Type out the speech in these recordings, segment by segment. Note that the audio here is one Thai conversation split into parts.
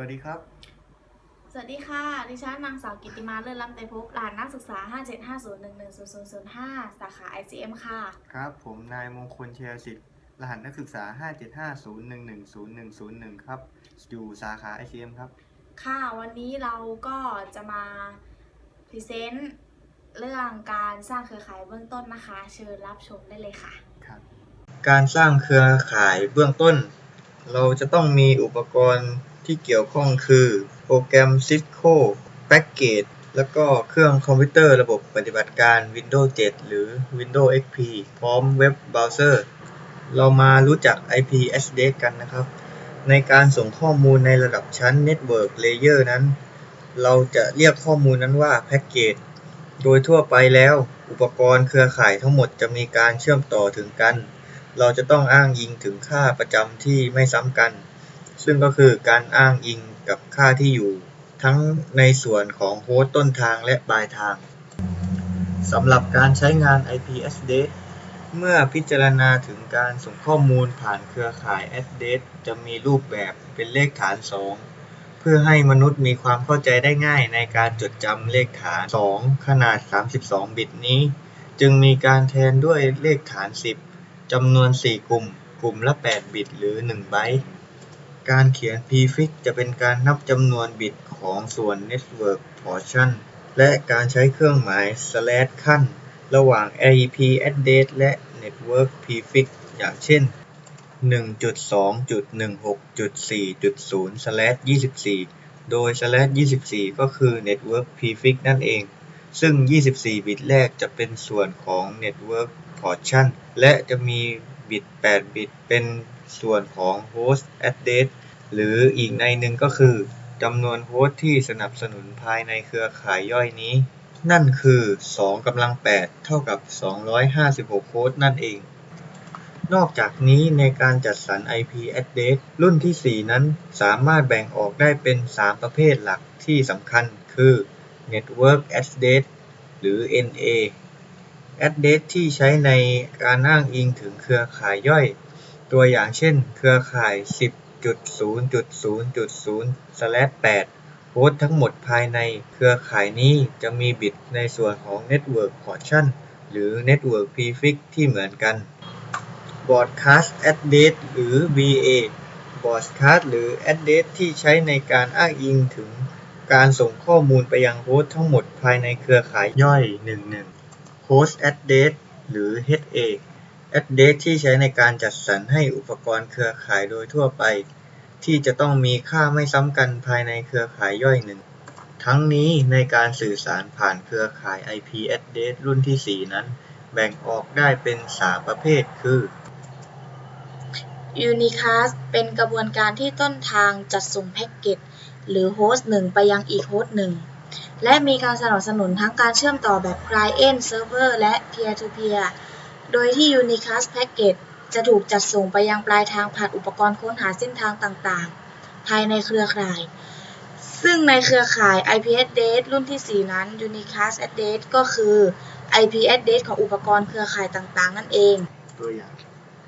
วัสดีครับ สวัสดีค่ะ ดิฉันนางสาวกิตติมาเลิศล้ำไตรภพรหัสนักศึกษา 5750110005 สาขา ICM ค่ะ ครับ ผมนายมงคลเชียร์สิทธิ์ รหัสนักศึกษา 57501100101 ครับ อยู่สาขา ICM ครับ ค่ะ วันนี้เราก็จะมาพรีเซนต์เรื่องการสร้างเครือข่ายเบื้องต้นนะคะ เชิญรับชมได้เลยค่ะ ครับ การสร้างเครือข่ายเบื้องต้น เราจะต้องมีอุปกรณ์ ที่เกี่ยวข้องคือโปรแกรม Cisco Package แล้วก็เครื่องคอมพิวเตอร์ระบบปฏิบัติการ Windows 7 หรือ Windows XP พร้อมเว็บเบราว์เซอร์ เรามารู้จัก IP address กันนะครับ ในการส่งข้อมูลในระดับชั้น Network Layer นั้น เราจะเรียกข้อมูลนั้นว่า Package โดยทั่วไปแล้ว อุปกรณ์เครือข่ายทั้งหมดจะมีการเชื่อมต่อถึงกัน เราจะต้องอ้างอิงถึงค่าประจำที่ไม่ซ้ำกัน ซึ่งก็คือการอ้างอิงกับค่าที่อยู่ ทั้งในส่วนของโฮสต์ต้นทางและปลายทางสำหรับการใช้งาน IP address เมื่อพิจารณาถึงการส่งข้อมูลผ่านเครือข่าย address จะมีรูปแบบเป็นเลขฐาน 2 เพื่อให้มนุษย์มีความเข้าใจได้ง่ายในการจดจำเลขฐาน 2 ขนาด 32 บิตนี้ จึงมีการแทนด้วยเลขฐาน 10จำนวน 4 กลุ่ม กลุ่มละ 8 บิตหรือ 1 ไบต์ การเขียน prefix จะเป็นการนับจำนวนบิตของส่วน network portion และการใช้เครื่องหมาย slash ขั้น ระหว่าง IP address และ network prefix อย่างเช่น 1.2.16.4.0/24 โดย slash 24 ก็คือ network prefix นั่นเอง ซึ่ง 24 บิตแรกจะเป็นส่วนของ network portion และจะมี บิต8บิตเป็นส่วนของ host address หรืออีกในหนึ่งก็คือจำนวนโฮสต์ที่สนับสนุนภายในเครือข่ายย่อยนี้ นั่นคือ2กำลัง 8 เท่ากับ 256 โฮสต์นั่นเอง นอกจากนี้ในการจัดสรร IP address รุ่นที่ 4 นั้นสามารถแบ่งออกได้เป็น 3 ประเภทหลักที่สำคัญคือ Network Address หรือ NA Address ที่ใช้ในการอ้างอิงถึงเครือข่ายย่อย ตัวอย่างเช่น เครือข่าย 10.0.0.0/8 โฮสต์ทั้งหมดภายในเครือข่ายนี้จะมีบิตในส่วนของ Network Portion หรือ Network Prefix ที่เหมือนกัน Broadcast Address หรือ BA Broadcast หรือ Address ที่ใช้ในการอ้างอิงถึงการส่งข้อมูลไปยังโฮสต์ทั้งหมดภายในเครือข่ายย่อย 11 Host Address หรือ HA Address ที่ใช้ในการจัดสรรให้อุปกรณ์เครือข่ายโดยทั่วไป ที่จะต้องมีค่าไม่ซ้ำกันภายในเครือข่ายย่อยหนึ่ง ทั้งนี้ในการสื่อสารผ่านเครือข่าย IP address รุ่นที่ 4 นั้น แบ่งออกได้เป็น 3 ประเภท คือ Unicast เป็นกระบวนการที่ต้นทางจัดส่งแพ็กเกจหรือโฮสต์หนึ่งไปยังอีกโฮสต์หนึ่ง และมีการสนับสนุนทั้งการเชื่อมต่อแบบ Client Server และ Peer-to-Peer โดยที่ Unicast Package จะถูกจัดส่งไปยังปลายทางผ่านอุปกรณ์ค้นหาเส้นทางต่างๆ ภายในเครือข่าย ซึ่งในเครือข่าย IP address รุ่นที่ 4 นั้น Unicast address ก็คือ IP address ของอุปกรณ์เครือข่ายต่างๆ นั่นเอง ตัวอย่าง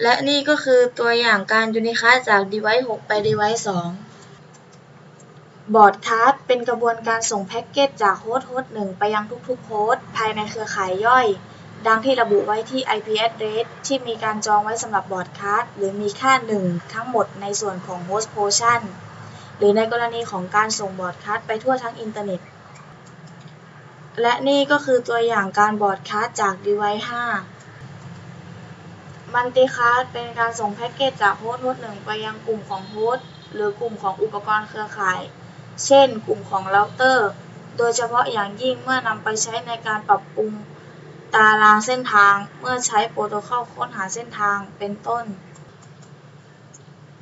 และนี่ก็คือตัวอย่างการ Unicast จาก device 6 ไป device 2 Broadcast เป็นกระบวนการส่งแพ็กเกจจากโฮสต์โฮสต์หนึ่งไปยังทุกๆโฮสต์ภายในเครือข่ายย่อย ดังที่ระบุไว้ที่ IP address ที่มีการจองไว้สำหรับ Broadcast หรือมีค่า 1 ทั้งหมดในส่วนของ host portion หรือในกรณีของการส่ง Broadcast ไปทั่วทั้งอินเทอร์เน็ต และนี่ก็คือตัวอย่างการ Broadcast จาก device 5มัลติคาสเป็นการส่งแพ็กเกจจากโฮสต์โฮสต์หนึ่งไปยังกลุ่มของโฮสต์หรือกลุ่มของอุปกรณ์เครือข่าย เช่น กลุ่มของเราเตอร์ โดยเฉพาะอย่างยิ่งเมื่อนำไปใช้ในการปรับปรุงตารางเส้นทาง เมื่อใช้โปรโตคอลค้นหาเส้นทาง เป็นต้น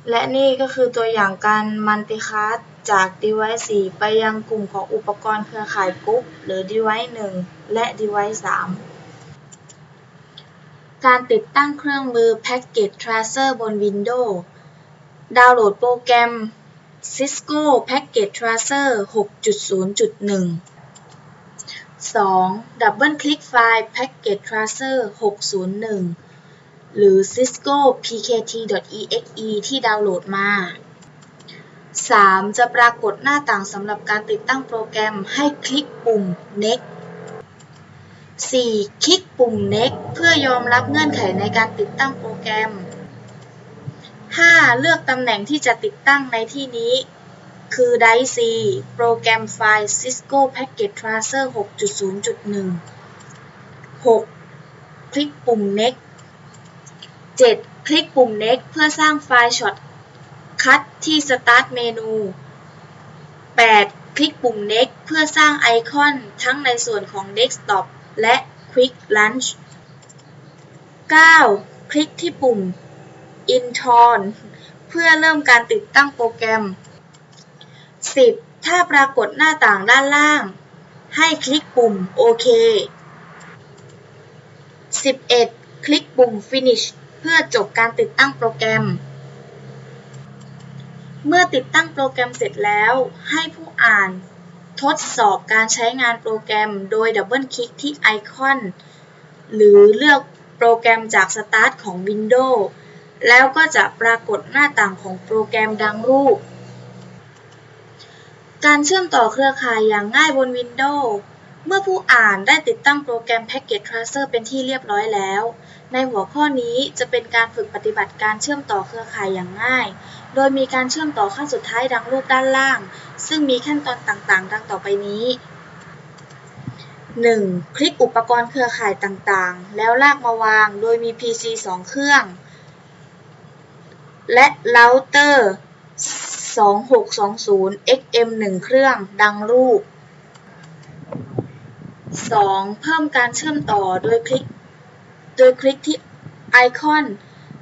และนี่ก็คือตัวอย่างการมัลติคาสจาก device 4 ไปยังกลุ่มของอุปกรณ์เครือข่ายกรุ๊ปหรือ device 1 และ device 3 การติดตั้งเครื่องมือ Package Tracer บน Windows ดาวน์โหลดโปรแกรม Cisco Package Tracer 6.0.1 2. ดับเบิลคลิกไฟล์ Package Tracer 601 หรือ Cisco pkt.exe ที่ดาวน์โหลดมา 3. จะปรากฏหน้าต่างสำหรับการติดตั้งโปรแกรมให้คลิกปุ่ม Next 4. คลิกปุ่ม Next เพื่อยอมรับเงื่อนไขในการติดตั้งโปรแกรม 5. เลือกตำแหน่งที่จะติดตั้งในที่นี้ คือ Drive C โปรแกรมไฟล์ Cisco Packet Tracer 6.0.1 6. คลิกปุ่ม Next 7. คลิกปุ่ม Next เพื่อสร้างไฟล์ช็อตคัดที่ Start เมนู 8. คลิกปุ่ม Next เพื่อสร้างไอคอนทั้งในส่วนของ Desktop และ Quick Launch 9. คลิกที่ปุ่ม Intron เพื่อเริ่มการติดตั้งโปรแกรม 10. ถ้าปรากฏหน้าต่างด้านล่าง ให้คลิกปุ่มโอเค 11. คลิกปุ่ม Finish เพื่อจบการติดตั้งโปรแกรม เมื่อติดตั้งโปรแกรมเสร็จแล้ว ให้ผู้อ่านทดสอบการใช้งานโปรแกรมโดยดับเบิลคลิกที่ไอคอน หรือเลือกโปรแกรมจาก Start ของ Windows แล้วก็จะปรากฏหน้าต่างของโปรแกรมดังรูป การเชื่อมต่อเครือข่ายอย่างง่ายบน Windows เมื่อผู้อ่านได้ติดตั้งโปรแกรม Packet Tracer เป็นที่เรียบร้อยแล้ว ในหัวข้อนี้จะเป็นการฝึกปฏิบัติการเชื่อมต่อเครือข่ายอย่างง่าย โดยมีการเชื่อมต่อขั้นสุดท้ายดังรูปด้านล่าง ซึ่งมีขั้นตอนต่างๆ ดังต่อไปนี้ 1. คลิกอุปกรณ์เครือข่ายต่างๆ แล้วลากมาวาง โดยมี PC 2 เครื่อง และเราเตอร์ 2620 XM 1 เครื่องดังรูป 2. เพิ่มการเชื่อมต่อโดยคลิก โดยคลิกที่ไอคอน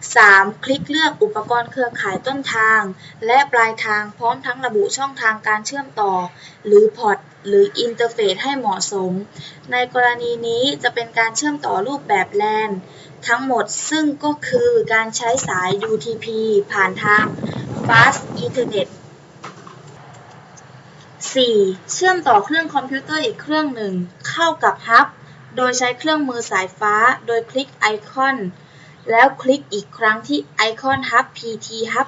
3. คลิกเลือกอุปกรณ์เครือข่ายต้นทาง และปลายทางพร้อมทั้งระบุช่องทางการเชื่อมต่อ หรือพอร์ตหรืออินเทอร์เฟซให้เหมาะสม ในกรณีนี้จะเป็นการเชื่อมต่อรูปแบบ LAN ทั้งหมดซึ่งก็คือการใช้สาย UTP ผ่านทาง Fast Ethernet 4. เชื่อมต่อเครื่องคอมพิวเตอร์อีกเครื่องหนึ่ง เข้ากับฮับ โดยใช้เครื่องมือสายฟ้า โดยคลิกไอคอน แล้วคลิกอีกครั้งที่ไอคอนฮับ PT ฮับ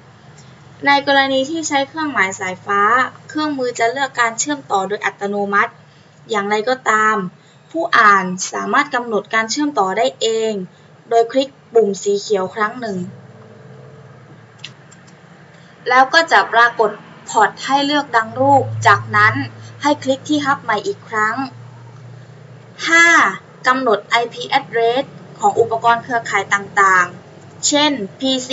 0ในกรณีที่ใช้เครื่องหมายสายฟ้า เครื่องมือจะเลือกการเชื่อมต่อโดยอัตโนมัติ อย่างไรก็ตาม ผู้อ่านสามารถกำหนดการเชื่อมต่อได้เอง โดยคลิกปุ่มสีเขียวครั้งหนึ่ง แล้วก็จะปรากฏพอร์ตให้เลือกดังรูป จากนั้นให้คลิกที่ฮับใหม่อีกครั้ง 5. กำหนด IP address ของอุปกรณ์เครือข่ายต่างๆ เช่น PC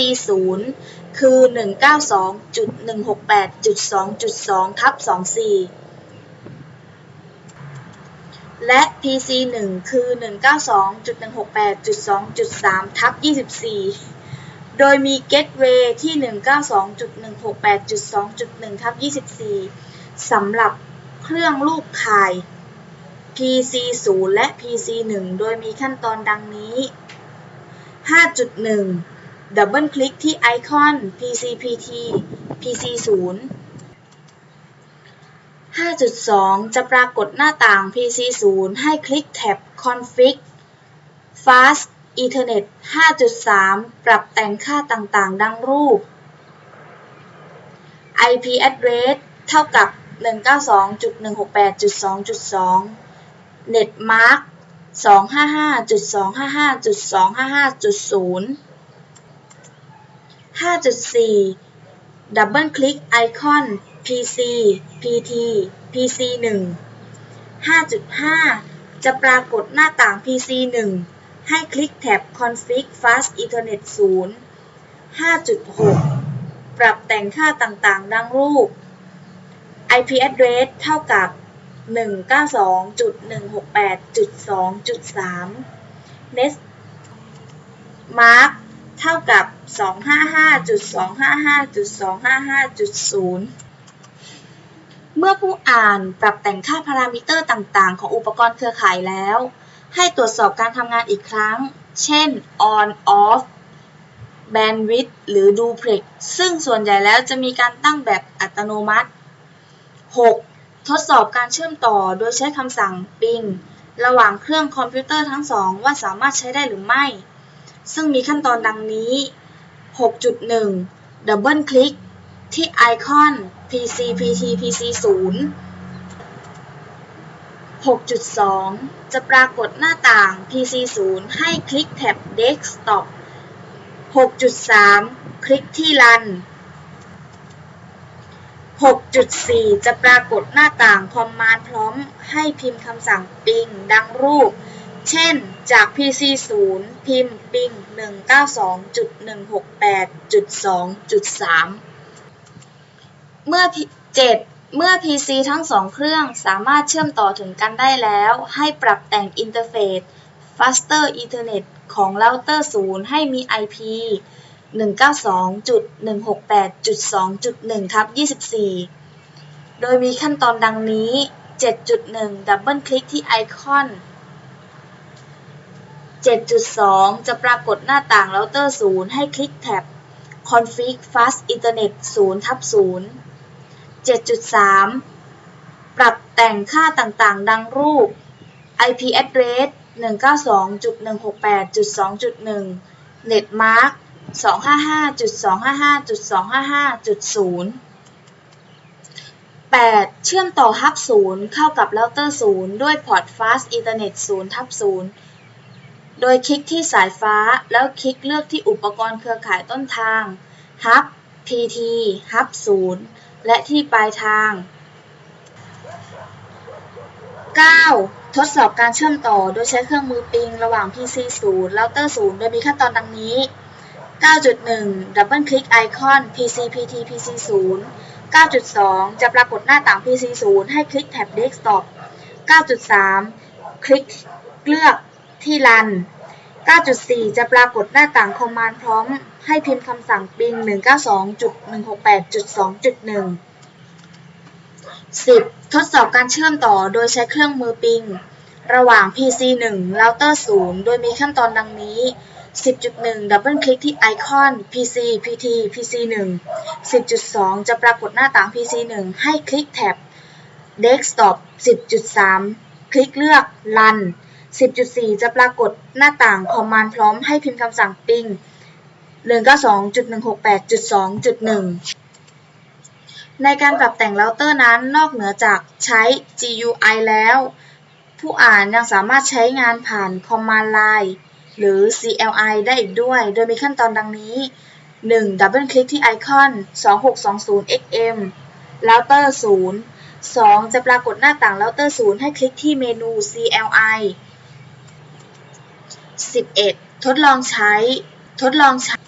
0คือ 192.168.2.2ทับ24 และ PC 1 คือ 192.168.2.3ทับ24 โดยมี Gateway ที่ 192.168.2.1ทับ24 สำหรับเครื่องลูกข่าย PC 0 และ PC 1 โดยมีขั้นตอนดังนี้ 5.1 ดับเบิลคลิกที่ไอคอน PCPT PC 0 5.2 จะปรากฏหน้าต่าง PC 0ให้คลิกแท็บ Config Fast Ethernet 5.3 ปรับแต่งค่าต่างๆ ดังรูป IP address เท่ากับ 192.168.2.2 Netmark 255.255.255.0 5.4 ดับเบิลคลิกไอคอน PC PT PC 1 5.5 จะปรากฏหน้าต่าง PC 1 ให้คลิกแท็บ Config Fast Ethernet 0 5.6 ปรับแต่งค่าต่างๆ ดังรูป IP address เท่ากับ 192.168.2.3 Net Mark เท่ากับ 255.255.255.0 เมื่อผู้อ่านปรับแต่งค่าพารามิเตอร์ต่าง ๆ ของอุปกรณ์เครือข่ายแล้ว ให้ตรวจสอบการทำงานอีกครั้ง เช่น on off bandwidth หรือ duplex ซึ่งส่วนใหญ่แล้วจะมีการตั้งแบบอัตโนมัติ 6. ทดสอบการเชื่อมต่อโดยใช้คำสั่ง ping ระหว่างเครื่องคอมพิวเตอร์ทั้งสองว่าสามารถใช้ได้หรือไม่ ซึ่งมีขั้นตอนดังนี้ 6.1 ดับเบิลคลิกที่ไอคอน PC PT PC 0 6.2 จะปรากฏหน้าต่าง PC 0ให้คลิกแท็บ Desktop 6.3 คลิกที่รัน 6.4 จะปรากฏหน้าต่างคอมมานด์พร้อมให้พิมพ์คำสั่งปิงดังรูป เช่น จาก PC 0 พิมพ์ปิง 192.168.2.3 เมื่อ 7 เมื่อ PC ทั้งสองเครื่องสามารถเชื่อมต่อถึงกันได้แล้ว ให้ปรับแต่งอินเทอร์เฟซ Faster Ethernet ของเราเตอร์0ให้มี IP 192.168.2.1ทับ24 โดยมีขั้นตอนดังนี้ 7.1 ดับเบิลคลิกที่ไอคอน 7.2 จะปรากฏหน้าต่างเราเตอร์0ให้คลิกแท็บ Config Fast Ethernet 0ทับ0 7.3 ปรับแต่งค่าต่างๆ ดังรูป IP address 192.168.2.1 Netmark 255.255.255.0 8. เชื่อมต่อฮับ0เข้ากับเราเตอร์0ด้วยพอร์ต Fast Ethernet 0ทับ0โดยคลิกที่สายฟ้าแล้วคลิกเลือกที่อุปกรณ์เครือข่ายต้นทาง Hub PT Hub 0 และที่ปลายทาง 9. ทดสอบการเชื่อมต่อโดยใช้เครื่องมือปิงระหว่าง PC 0เราเตอร์0โดยมีขั้นตอนดังนี้ 9.1 ดับเบิลคลิกไอคอน PC PT PC 0 9.2 จะปรากฏหน้าต่าง PC 0 ให้คลิกแท็บ Desktop 9.3 คลิกเลือกที่รัน 9.4 จะปรากฏหน้าต่างคอมมานด์พร้อมให้พิมพ์คำสั่งปิง192.168.2.1 10. ทดสอบการเชื่อมต่อโดยใช้เครื่องมือปิง ระหว่าง PC 1เราเตอร์0โดยมีขั้นตอนดังนี้ 10.1 ดับเบิลคลิกที่ไอคอน PC PT PC 1 10.2 จะปรากฏหน้าต่าง PC 1 ให้คลิกแท็บ Desktop 10.3 คลิกเลือก Run 10.4 จะปรากฏหน้าต่างคอมมานด์พร้อมให้พิมพ์คำสั่งปิง192.168.2.1 ในการปรับแต่งเราเตอร์นั้นนอกเหนือจากใช้ GUI แล้ว ผู้อ่านยังสามารถใช้งานผ่าน Command Line หรือ CLI ได้อีกด้วย โดยมีขั้นตอนดังนี้ 1. ดับเบิลคลิกที่ไอคอน 2620XM เราเตอร์0 2. จะปรากฏหน้าต่างเราเตอร์0ให้คลิกที่เมนู CLI 11. ทดลองใช้ ทดลองใช้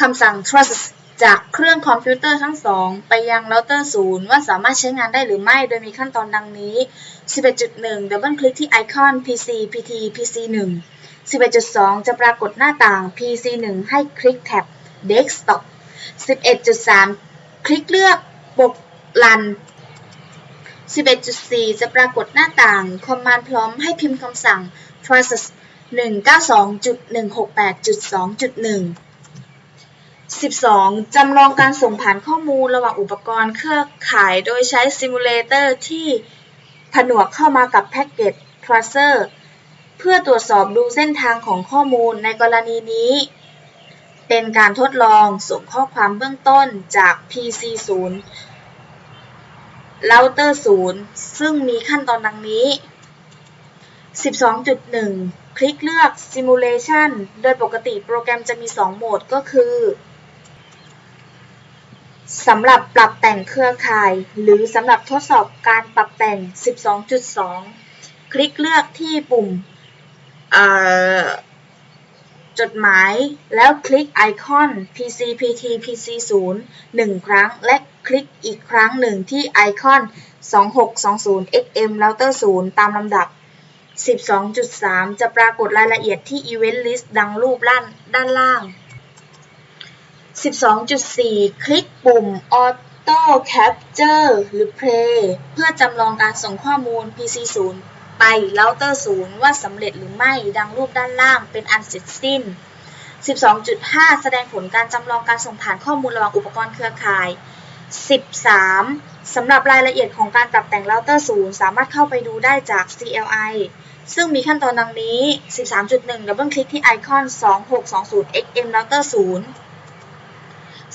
คำสั่ง trust จากเครื่องคอมพิวเตอร์ทั้งสองไปยังเราเตอร์0ว่าสามารถใช้งานได้หรือไม่ โดยมีขั้นตอนดังนี้ 11.1 ดับเบิลคลิกที่ไอคอน PC PT PC 1 11.2 จะปรากฏหน้าต่าง PC 1 ให้คลิกแท็บ Desktop 11.3 คลิกเลือกปกลัน 11.4 จะปรากฏหน้าต่าง Command พร้อมให้พิมพ์คำสั่ง process 192.168.2.1 12. จำลองการส่งผ่านข้อมูลระหว่างอุปกรณ์เครือข่ายโดยใช้ซิมูเลเตอร์ที่ผนวกเข้ามากับแพ็กเกจ Tracer เพื่อตรวจสอบดูเส้นทางของข้อมูลในกรณีนี้ เป็นการทดลองส่งข้อความเบื้องต้นจาก PC 0 Router 0 ซึ่งมีขั้นตอนดังนี้ 12.1 คลิกเลือก Simulation โดยปกติโปรแกรมจะมี 2 โหมดก็คือสำหรับปรับแต่งเครือข่าย หรือสำหรับทดสอบการปรับแต่ง 12.2 คลิกเลือกที่ปุ่มจดหมายแล้วคลิกไอคอน PC PT PC 0 1 ครั้ง และคลิกอีกครั้งหนึ่งที่ไอคอน 2620 XM Router 0 ตามลำดับ 12.3 จะปรากฏรายละเอียดที่ Event List ดังรูปล่างด้านล่าง 12.4 คลิกปุ่ม Auto Capture หรือ Play เพื่อจำลองการส่งข้อมูล PC 0ไป Router 0ว่าสำเร็จหรือไม่ดังรูปด้านล่างเป็นอันเสร็จสิ้น 12.5 แสดงผลการจำลองการส่งผ่านข้อมูลระหว่างอุปกรณ์เครือข่าย 13สำหรับรายละเอียดของการปรับแต่ง Router 0สามารถเข้าไปดูได้จาก CLI ซึ่งมีขั้นตอนดังนี้ 13.1 ดับเบิลคลิกที่ไอคอน 2620 XM Router 0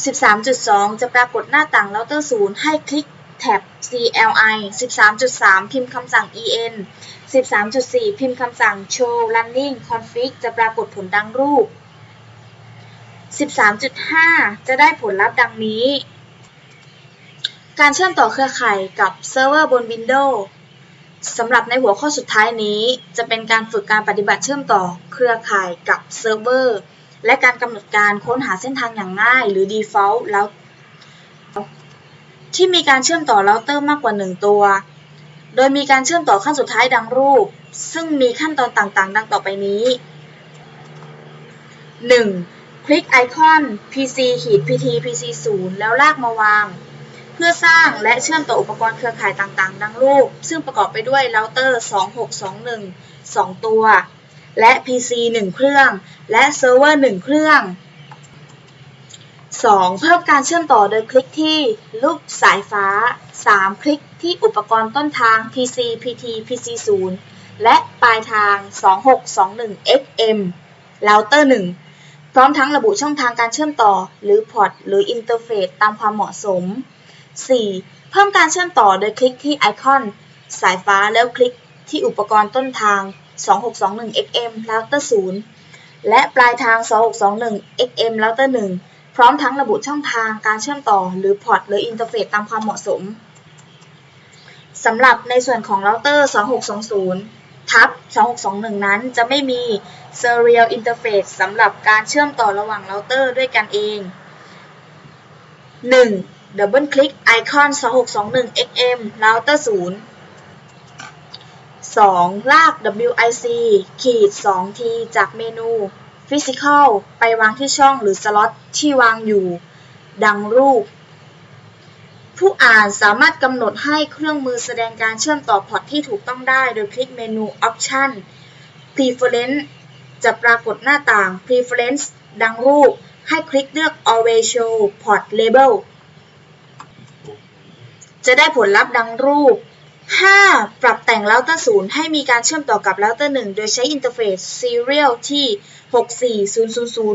13.2 จะปรากฏหน้าต่างเราเตอร์0ให้คลิกแท็บ CLI 13.3 พิมพ์คำสั่ง EN 13.4 พิมพ์คำสั่ง show running config จะปรากฏผลดังรูป 13.5 จะได้ผลลัพธ์ดังนี้ การเชื่อมต่อเครือข่ายกับเซิร์ฟเวอร์บน Windows สำหรับในหัวข้อสุดท้ายนี้ จะเป็นการฝึกการปฏิบัติเชื่อมต่อเครือข่ายกับเซิร์ฟเวอร์และการกำหนดการค้นหาเส้นทางอย่างง่าย หรือ Default แล้ว ที่มีการเชื่อมต่อเราเตอร์มากกว่า 1 ตัว โดยมีการเชื่อมต่อขั้นสุดท้ายดังรูป ซึ่งมีขั้นตอนต่างๆ ดังต่อไปนี้ 1. คลิกไอคอน PC ขีด PT PC 0 แล้วลากมาวาง พื่อสร้างและเชื่อมต่ออุปกรณ์เครือข่ายต่างๆ ดังรูป ซึ่งประกอบไปด้วยเราเตอร์ 2621 2 ตัว และ PC 1 เครื่อง และเซิร์ฟเวอร์ 1 เครื่อง 2. เพิ่มการเชื่อมต่อโดยคลิกที่ลูกสายฟ้า 3. คลิกที่อุปกรณ์ต้นทาง PC PT PC 0และปลายทาง 2621 XM เราเตอร์ 1 พร้อมทั้งระบุช่องทางการเชื่อมต่อ หรือพอร์ตหรืออินเทอร์เฟซตามความเหมาะสม 4. เพิ่มการเชื่อมต่อโดยคลิกที่ไอคอน สายฟ้าแล้วคลิกที่อุปกรณ์ต้นทาง 2621 XM เราเตอร์0และปลายทาง 2621 XM เราเตอร์1พร้อมทั้งระบุช่องทางการเชื่อมต่อหรือพอร์ตหรืออินเทอร์เฟซตามความเหมาะสมสำหรับในส่วนของเราเตอร์ 2620 ทับ 2621 นั้นจะไม่มี Serial Interface สำหรับการเชื่อมต่อระหว่างเราเตอร์ด้วยกันเอง 1. ดับเบิลคลิกไอคอน 2621 XM เราเตอร์0 2. ลาก WIC ขีด 2T จากเมนู Physical ไปวางที่ช่องหรือสล็อตที่วางอยู่ ดังรูป ผู้อ่านสามารถกำหนดให้เครื่องมือแสดงการเชื่อมต่อพอร์ตที่ถูกต้องได้โดยคลิกเมนู Option Preference จะปรากฏหน้าต่าง Preference ดังรูป ให้คลิกเลือก Always Show Port Label จะได้ผลลัพธ์ดังรูป 5. ปรับแต่งเราเตอร์0ให้มีการเชื่อมต่อกับเราเตอร์1โดยใช้อินเทอร์เฟซ Serial ที่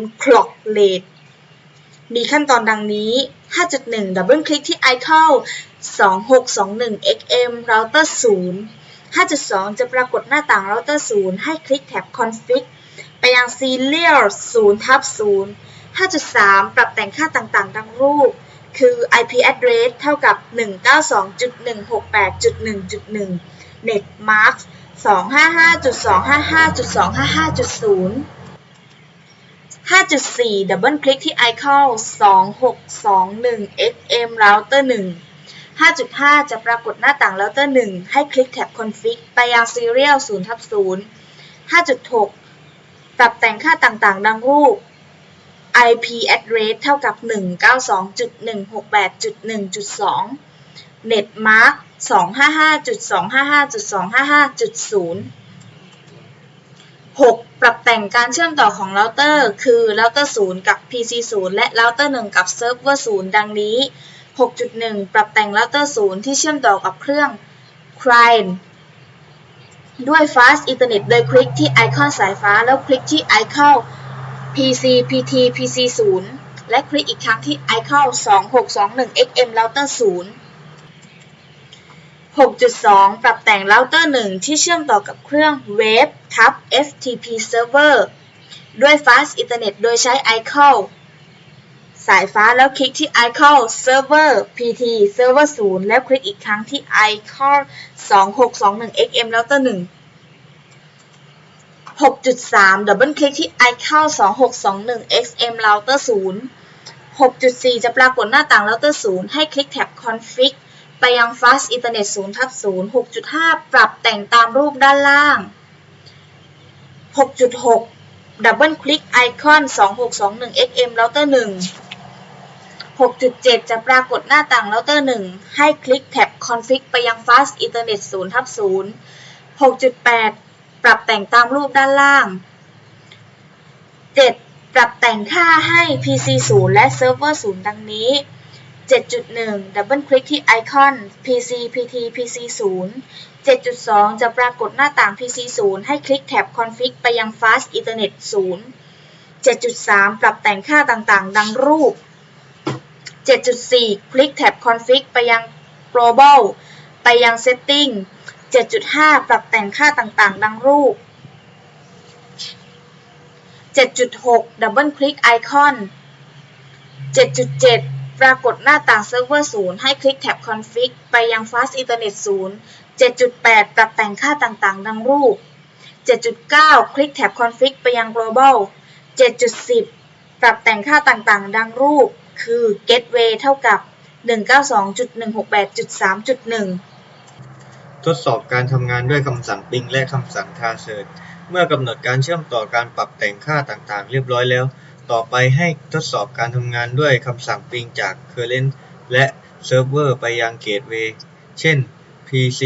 64000 Clock Rate มีขั้นตอนดังนี้ 5.1 ดับเบิลคลิกที่ไอคอน2621 XM เราเตอร์0 5.2 จะปรากฏหน้าต่างเราเตอร์0ให้คลิกแท็บ Config ไปยัง Serial 0ทับ0 5.3 ปรับแต่งค่าต่างๆ ดังรูป คือ IP address เท่ากับ 192.168.1.1 Net Mark 255.255.255.0 5.4 ดับเบิลคลิกที่ไอคอน2621 XM Router 1 5.5 จะปรากฏหน้าต่าง Router 1 ให้คลิกแท็บ Config ไปยัง Serial 0ทับ0 5.6 ปรับแต่งค่าต่างๆ ดังรูป IP address เท่ากับ 192.168.1.2 Net Mark 255.255.255.0 6. ปรับแต่งการเชื่อมต่อของเราเตอร์ คือเราเตอร์0กับ PC 0และเราเตอร์1กับเซิร์ฟเวอร์0ดังนี้ 6.1 ปรับแต่งเราเตอร์0ที่เชื่อมต่อกับเครื่อง Client ด้วย Fast Ethernet โดยคลิกที่ไอคอนสายฟ้าแล้วคลิกที่ไอคอน PC PT PC 0และคลิกอีกครั้งที่ไอคอน2621 XM Router 0 6.2 ปรับแต่งเราเตอร์ 1 ที่เชื่อมต่อกับเครื่อง Web ทับ FTP Server ด้วย Fast Ethernet โดยใช้ไอคอนสายฟ้าแล้วคลิกที่ไอคอน Server PT Server 0 แล้วคลิกอีกครั้งที่ไอคอน2621 XM Router 1 6.3 ดับเบิลคลิกที่ไอคอน2621 XM Router 0 6.4 จะปรากฏหน้าต่าง Router 0 ให้คลิกแท็บ Config ไปยัง Fast Ethernet 0ทับ0 6.5 ปรับแต่งตามรูปด้านล่าง 6.6 ดับเบิลคลิกไอคอน 2621 XM Router 1 6.7 จะปรากฏหน้าต่าง Router 1 ให้คลิกแท็บ Config ไปยัง Fast Ethernet 0ทับ0 6.8 ปรับแต่งตามรูปด้านล่าง 7. ปรับแต่งค่าให้ PC 0และ Server 0ดังนี้ 7.1 ดับเบิลคลิกที่ไอคอน PC PT PC 0 7.2 จะปรากฏหน้าต่าง PC 0 ให้คลิกแท็บ Config ไปยัง Fast Ethernet 0 7.3 ปรับแต่งค่าต่างๆ ดังรูป 7.4 คลิกแท็บ config ไปยัง global ไปยัง setting 7.5 ปรับแต่งค่าต่างๆ ดังรูป 7.6 ดับเบิลคลิกไอคอน 7.7 ปรากฏหน้าต่างเซิร์ฟเวอร์0ให้คลิกแท็บ config ไปยัง fast internet 0 7.8 ปรับแต่งค่าต่างๆ ดังรูป 7.9 คลิกแท็บ config ไปยัง global 7.10 ปรับแต่งค่าต่างๆ ดังรูป คือ gateway เท่ากับ 192.168.3.1 ทดสอบการทำงานด้วยคำสั่ง ping และคำสั่ง tracerse เมื่อกำหนดการเชื่อมต่อการปรับแต่งค่าต่างๆ เรียบร้อยแล้ว ต่อไปให้ทดสอบการทำงานด้วยคำสั่ง ping จาก current และ server ไปยัง gateway เช่น PC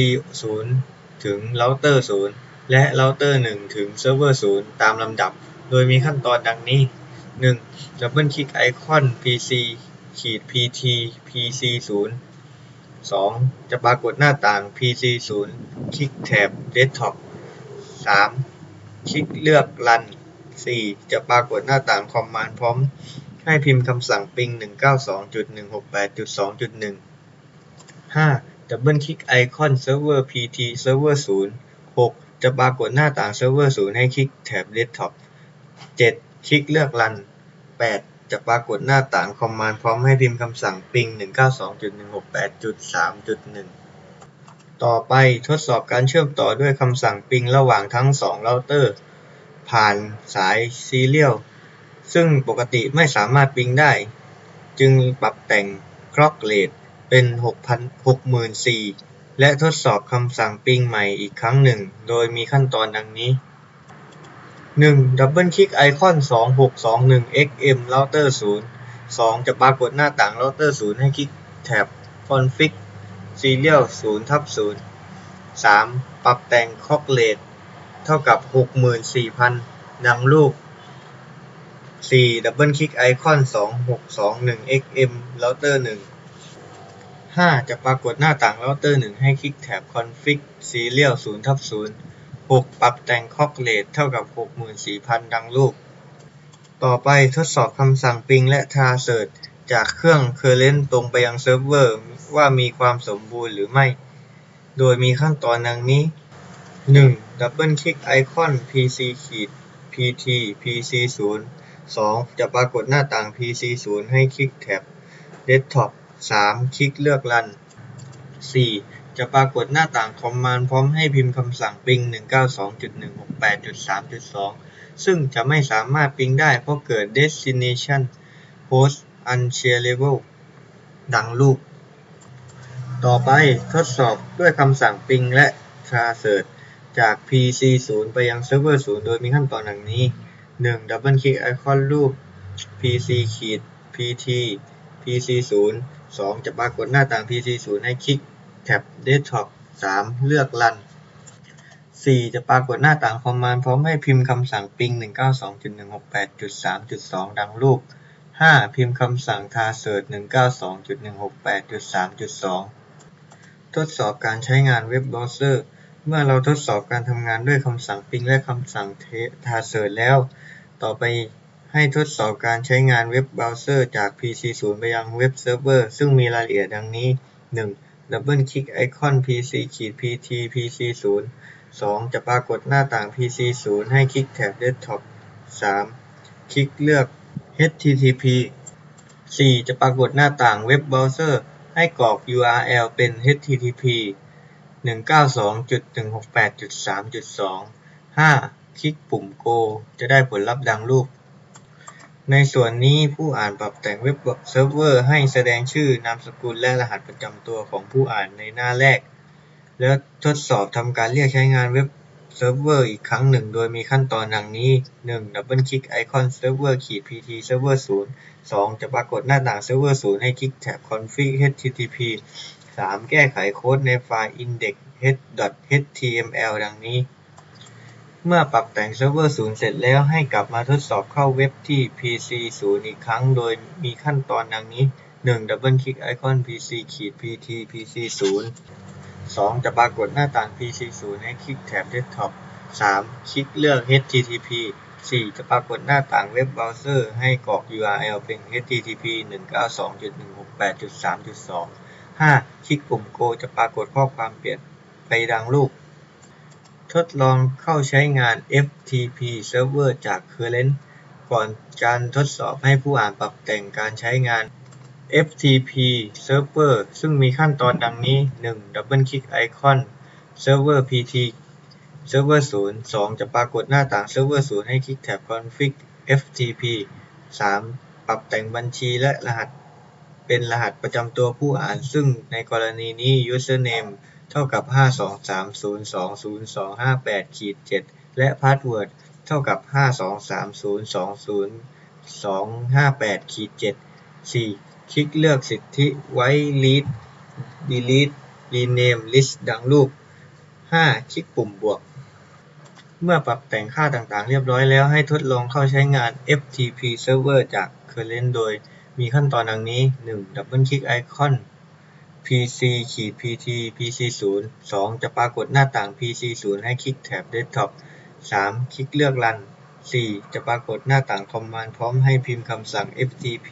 0ถึง router 0และ router 1 ถึง server 0ตามลำดับ โดยมีขั้นตอนดังนี้ 1. ดับเบิลคลิกไอคอน PC ขีด PT PC 0 2. จะปรากฏหน้าต่าง PC 0คลิกแถบ Desktop 3. คลิกเลือก Run 4. จะปรากฏหน้าต่าง Command พร้อม ให้พิมพ์คำสั่ง ping 192.168.2.1 5. ดับเบิลคลิกไอคอน Server PT Server 0 6. จะปรากฏหน้าต่าง Server 0 ให้คลิกแถบ Desktop 7. คลิกเลือก Run 8. จะปรากฏหน้าต่าง Command พร้อมให้พิมพ์คำสั่ง ping 192.168.3.1 ต่อไปทดสอบการเชื่อมต่อด้วยคำสั่ง ping ระหว่างทั้ง 2 เราเตอร์ ผ่านสาย Serial ซึ่งปกติไม่สามารถ ping ได้ จึงปรับแต่ง clock rate เป็น64,000และทดสอบคำสั่ง ping ใหม่อีกครั้งหนึ่ง โดยมีขั้นตอนดังนี้ 1. ดับเบิลคลิกไอคอน2621 XM Router 0 2. จะปรากฏหน้าต่าง Router 0ให้คลิกแท็บ Config Serial 0ทับ0 3. ปรับแต่ง Clock Rate เท่ากับ64,000ดังรูป 4. ดับเบิลคลิกไอคอน2621 XM Router 1 5. จะปรากฏหน้าต่าง Router 1ให้คลิกแท็บ Config Serial 0ทับ 6. ปรับแต่ง Clock Rate เท่ากับ64,000ดังรูป ต่อไปทดสอบคำสั่ง ping และ tracerse จากเครื่อง current ตรงไปยังเซิร์ฟเวอร์ว่ามีความสมบูรณ์หรือไม่ โดยมีขั้นตอนดังนี้ 1. ดับเบิลคลิกไอคอน PC ขีด PT PC 0 2. จะปรากฏหน้าต่าง PC 0ให้คลิกแท็บ Desktop 3. คลิกเลือก Run 4. จะปรากฏหน้าต่าง Command พร้อมให้พิมพ์คำสั่ง ping 192.168.3.2 ซึ่งจะไม่สามารถ ping ได้เพราะเกิด destination host unshareable ดังรูป ต่อไปทดสอบด้วยคำสั่ง ping และ tracerse จาก PC 0ไปยัง server 0โดยมีขั้นตอนดังนี้ 1. ดับเบิลคลิกไอคอนรูป PC ขีด PT PC 0 2. จะปรากฏหน้าต่าง PC 0ให้คลิก แท็บ Desktop 3. เลือก Run 4. จะปรากฏหน้าต่าง Command พร้อมให้พิมพ์คำสั่ง ping 192.168.3.2 ดังรูป 5. พิมพ์คำสั่ง tracerse 192.168.3.2 ทดสอบการใช้งานเว็บเบราว์เซอร์ เมื่อเราทดสอบการทำงานด้วยคำสั่ง ping และคำสั่ง tracerse แล้ว ต่อไปให้ทดสอบการใช้งานเว็บเบราว์เซอร์จาก PC 0 ไปยังเว็บเซิร์ฟเวอร์ ซึ่งมีรายละเอียดดังนี้ 1. ดับเบิลคลิกไอคอน PC ขีด PT PC 0 2. จะปรากฏหน้าต่าง PC 0ให้คลิกแท็บ Desktop 3. คลิกเลือก HTTP 4. จะปรากฏหน้าต่างเว็บเบราว์เซอร์ให้กรอก URL เป็น HTTP 192.168.3.2 5. คลิกปุ่ม Go จะได้ผลลัพธ์ดังรูป ในส่วนนี้ผู้อ่านปรับแต่งเว็บเซิร์ฟเวอร์ให้แสดงชื่อนามสกุลและรหัสประจำตัวของผู้อ่านในหน้าแรก แล้วทดสอบทำการเรียกใช้งานเว็บเซิร์ฟเวอร์อีกครั้งหนึ่ง โดยมีขั้นตอนดังนี้ 1. ดับเบิลคลิกไอคอน Server ขีด PT Server 0 2. จะปรากฏหน้าต่าง Server 0ให้คลิกแท็บ Config HTTP 3. แก้ไขโค้ดในไฟล์ index.html ดังนี้ เมื่อปรับแต่งเซิร์ฟเวอร์0เสร็จแล้ว ให้กลับมาทดสอบเข้าเว็บที่ PC 0อีกครั้ง โดยมีขั้นตอนดังนี้ 1. ดับเบิลคลิกไอคอน PC ขีด PT PC 0 2. จะปรากฏหน้าต่าง PC 0ให้คลิกแถบ Desktop 3. คลิกเลือก HTTP 4 จะปรากฏหน้าต่างเว็บเบราว์เซอร์ ให้กรอก URL เป็น http 192.168.3.2 5 คลิกปุ่ม Go จะปรากฏข้อความเปลี่ยนไปดังรูป ทดลองเข้าใช้งาน FTP Server จาก Current ก่อนการทดสอบให้ผู้อ่านปรับแต่งการใช้งาน FTP Server ซึ่งมีขั้นตอนดังนี้ 1. ดับเบิลคลิกไอคอน Server PT Server 0 2 จะปรากฏหน้าต่าง Server 0 ให้คลิกแถบ Config FTP 3. ปรับแต่งบัญชีและรหัสเป็นรหัสประจำตัวผู้อ่าน ซึ่งในกรณีนี้ Username เท่ากับ523020258-7และ Password เท่ากับ523020258-7 4. คลิกเลือกสิทธิไว้ Read Delete Rename List ดังรูป 5. คลิกปุ่มบวก เมื่อปรับแต่งค่าต่างๆ เรียบร้อยแล้วให้ทดลองเข้าใช้งาน FTP Server จาก Current โดยมีขั้นตอนดังนี้ 1. ดับเบิลคลิกไอคอน PC PT PC 0 2จะปรากฏหน้าต่าง PC 0ให้คลิกแถบ Desktop 3. คลิกเลือก Run 4. จะปรากฏหน้าต่าง Command พร้อมให้พิมพ์คำสั่ง ftp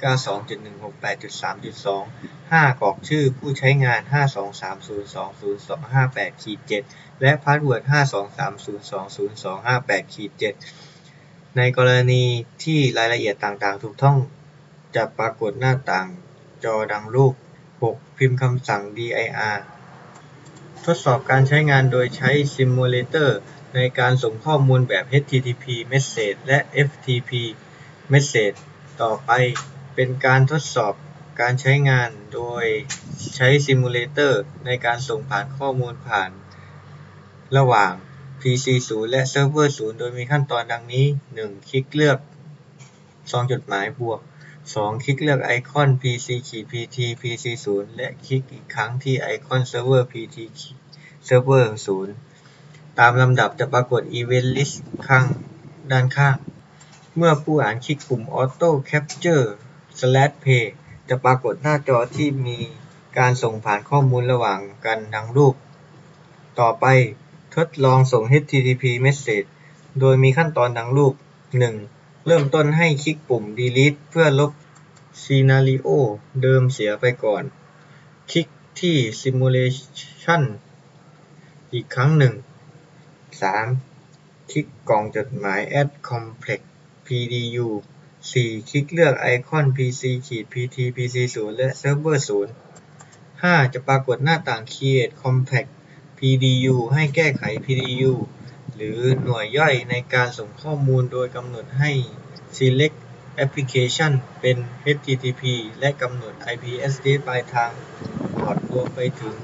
192.168.3.2 5. กรอกชื่อผู้ใช้งาน 523020258-7 และพาสเวิร์ด 523020258-7 ในกรณีที่รายละเอียดต่างๆ ถูกต้องจะปรากฏหน้าต่างจอดังรูป 6. พิมพ์คำสั่ง dir ทดสอบการใช้งานโดยใช้ซิมูเลเตอร์ในการส่งข้อมูลแบบ HTTP Message และ FTP Message ต่อไปเป็นการทดสอบการใช้งานโดยใช้ซิมูเลเตอร์ในการส่งผ่านข้อมูลผ่าน ระหว่าง PC 0และ Server 0 โดยมีขั้นตอนดังนี้ 1. คลิกเลือกซองจดหมายบวก 2. คลิกเลือกไอคอน PC PT PC 0และคลิกอีกครั้งที่ไอคอน Server PT Server 0ตามลำดับจะปรากฏ Event List ข้างด้านข้าง เมื่อผู้อ่านคลิกปุ่ม Auto Capture slash Play จะปรากฏหน้าจอที่มีการส่งผ่านข้อมูลระหว่างกันดังรูป ต่อไปทดลองส่ง HTTP Message โดยมีขั้นตอนดังรูป 1. เริ่มต้นให้คลิกปุ่ม Delete เพื่อลบ Scenario เดิมเสียไปก่อน คลิกที่ Simulation อีกครั้งหนึ่ง 3. คลิกกล่องจดหมาย Add Complex PDU 4. คลิกเลือกไอคอน PC ขีด PT PC 0และ Server 0 5. จะปรากฏหน้าต่าง Create Compact PDU ให้แก้ไข PDU หรือหน่วยย่อยในการส่งข้อมูลโดยกำหนดให้ Select Application เป็น HTTP และกำหนด IP address ปลายทางพอร์ตรวมไปถึง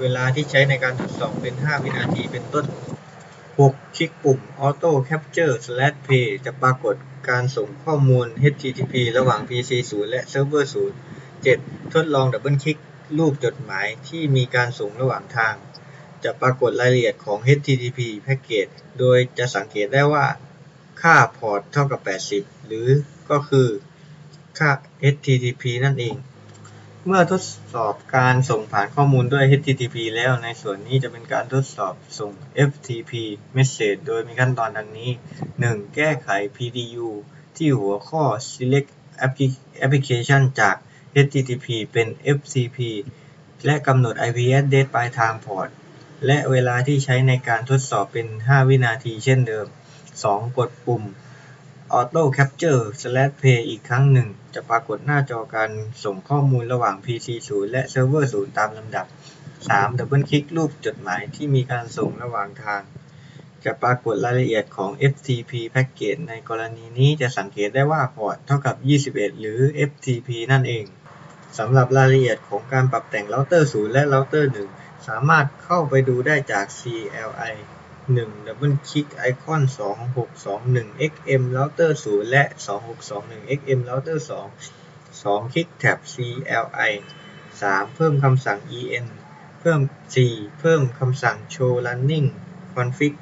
เวลาที่ใช้ในการทดสอบเป็น 5 วินาทีเป็นต้น 6. คลิกปุ่ม Auto Capture slash Play จะปรากฏการส่งข้อมูล HTTP ระหว่าง PC 0และ Server 0 7. ทดลองดับเบิลคลิกรูปจดหมายที่มีการส่งระหว่างทาง จะปรากฏรายละเอียดของ HTTP Packet โดยจะสังเกตได้ว่า ค่าพอร์ตเท่ากับ 80 หรือก็คือค่า HTTP นั่นเอง เมื่อทดสอบการส่งผ่านข้อมูลด้วย HTTP แล้วในส่วนนี้จะเป็นการทดสอบส่ง FTP Message โดยมีขั้นตอนดังนี้ 1. แก้ไข PDU ที่หัวข้อ Select Application จาก HTTP เป็น FTP และกำหนด IP address ปลายทางพอร์ต และเวลาที่ใช้ในการทดสอบเป็น 5 วินาทีเช่นเดิม 2. กดปุ่ม Auto Capture slash Play อีกครั้งหนึ่ง จะปรากฏหน้าจอการส่งข้อมูลระหว่าง PC 0 และ Server 0ตามลำดับ 3. ดับเบิลคลิกรูปจดหมายที่มีการส่งระหว่างทาง จะปรากฏรายละเอียดของ FTP Packet ในกรณีนี้จะสังเกตได้ว่าพอร์ตเท่ากับ 21 หรือ FTP นั่นเองสำหรับรายละเอียดของการปรับแต่งเราเตอร์ 0 และเราเตอร์ 1 สามารถเข้าไปดูได้จาก CLI 1ดับเบิลคลิกไอคอน2621 XM Router 0 และ 2621 XM Router 2 2 คลิกแท็บ CLI 3 เพิ่มคำสั่ง en เพิ่ม 4 เพิ่มคำสั่ง show running config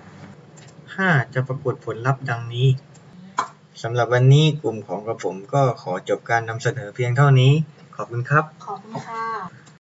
5 จะปรากฏผลลัพธ์ดังนี้ สำหรับวันนี้กลุ่มของกระผมก็ขอจบการนำเสนอเพียงเท่านี้ ขอบคุณครับ ขอบคุณค่ะ